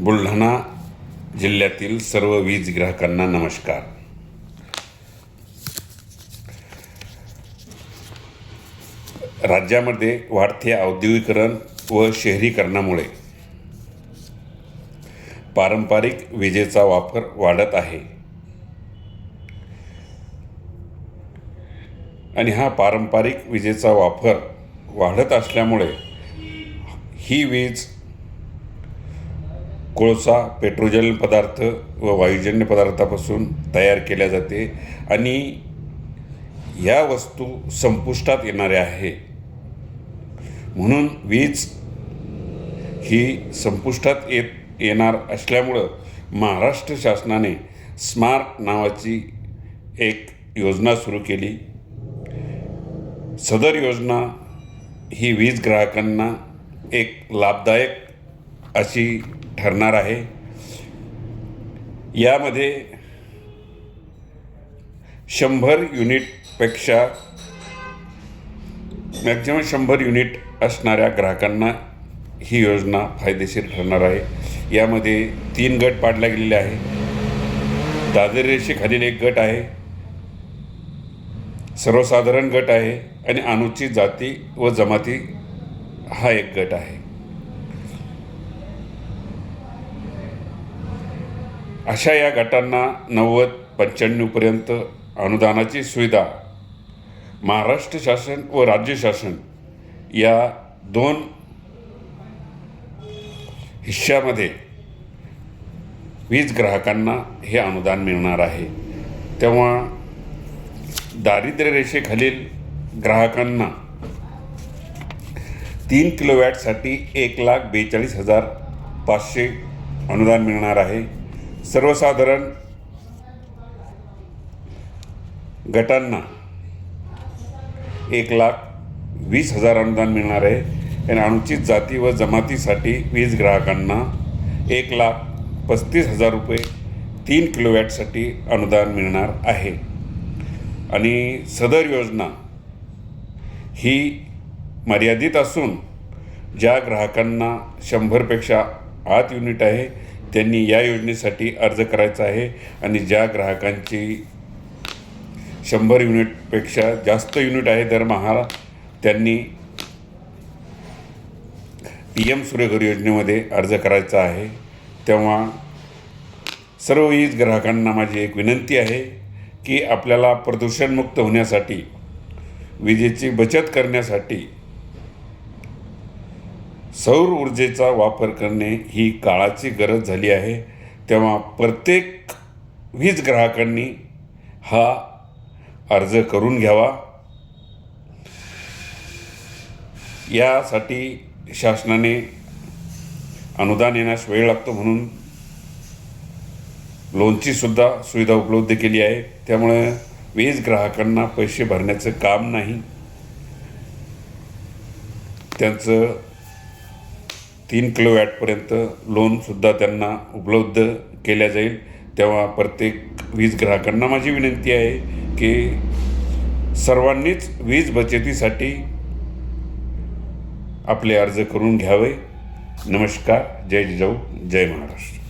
बुलढाणा जिल्ह्यातील सर्व वीज ग्राहकांना नमस्कार. राज्यामध्ये वाढते औद्योगिकरण व शहरीकरणामुळे पारंपरिक विजेचा वापर वाढत आहे. आणि हा पारंपरिक विजेचा वापर वाढत असल्यामुळे ही वीज कोळसा पेट्रोजन पदार्थ व वायुजन्य पदार्थापासून तयार केल्या जाते आणि या वस्तू संपुष्टात येणाऱ्या आहे. म्हणून वीज ही संपुष्टात येत येणार असल्यामुळं महाराष्ट्र शासनाने स्मार्ट नावाची एक योजना सुरू केली. सदर योजना ही वीज ग्राहकांना एक लाभदायक अशी ठरणार आहे. यामध्ये शंभर युनिटपेक्षा मॅक्झिमम शंभर युनिट असणाऱ्या ग्राहकांना ही योजना फायदेशीर ठरणार आहे. यामध्ये तीन गट पाडले गेलेले आहे दादर रेषेखालील एक गट आहे. सर्वसाधारण गट आहे आणि अनुचित जाती व जमाती हा एक गट आहे. अशा या गटांना नव्वद पंच्याण्णवपर्यंत अनुदानाची सुविधा महाराष्ट्र शासन व राज्य शासन या दोन हिश्श्यामध्ये वीज ग्राहकांना हे अनुदान मिळणार आहे. तेव्हा दारिद्र्य रेषेखालील ग्राहकांना तीन किलोवॅटसाठी एक लाख बेचाळीस हजार पाचशे अनुदान मिळणार आहे. सर्वसाधारण गटांना एक लाख वीस हजार अनुदान मिळणार आहे. आणि अनुचित जाती व जमातीसाठी वीज ग्राहकांना एक लाख पस्तीस हजार रुपये तीन किलोवॅटसाठी अनुदान मिळणार आहे. आणि सदर योजना ही मर्यादित असून ज्या ग्राहकांना शंभरपेक्षा आत युनिट आहे त्यांनी या योजनेसाठी अर्ज करायचा आहे आणि ज्या ग्राहकांची शंभर युनिटपेक्षा जास्त युनिट आहे दरमहा त्यांनी पी एम सूर्यघर योजनेमध्ये अर्ज करायचा आहे. तेव्हा सर्व वीज ग्राहकांना माझी एक विनंती आहे की आपल्याला प्रदूषणमुक्त होण्यासाठी विजेची बचत करण्यासाठी सौर ऊर्जेचा वापर करणे ही काळाची गरज झाली आहे. तेव्हा प्रत्येक वीज ग्राहकांनी हा अर्ज करून घ्यावा. यासाठी शासनाने अनुदान येण्यास वेळ लागतो म्हणून लोनची सुद्धा सुविधा उपलब्ध केली आहे. त्यामुळे वीज ग्राहकांना पैसे भरण्याचं काम नाही. त्यांचं तीन किलो वॅटपर्यंत लोनसुद्धा त्यांना उपलब्ध केल्या जाईल. तेव्हा प्रत्येक वीज ग्राहकांना माझी विनंती आहे की सर्वांनीच वीज बचतीसाठी आपले अर्ज करून घ्यावे. नमस्कार. जय जिजाऊ. जय महाराष्ट्र.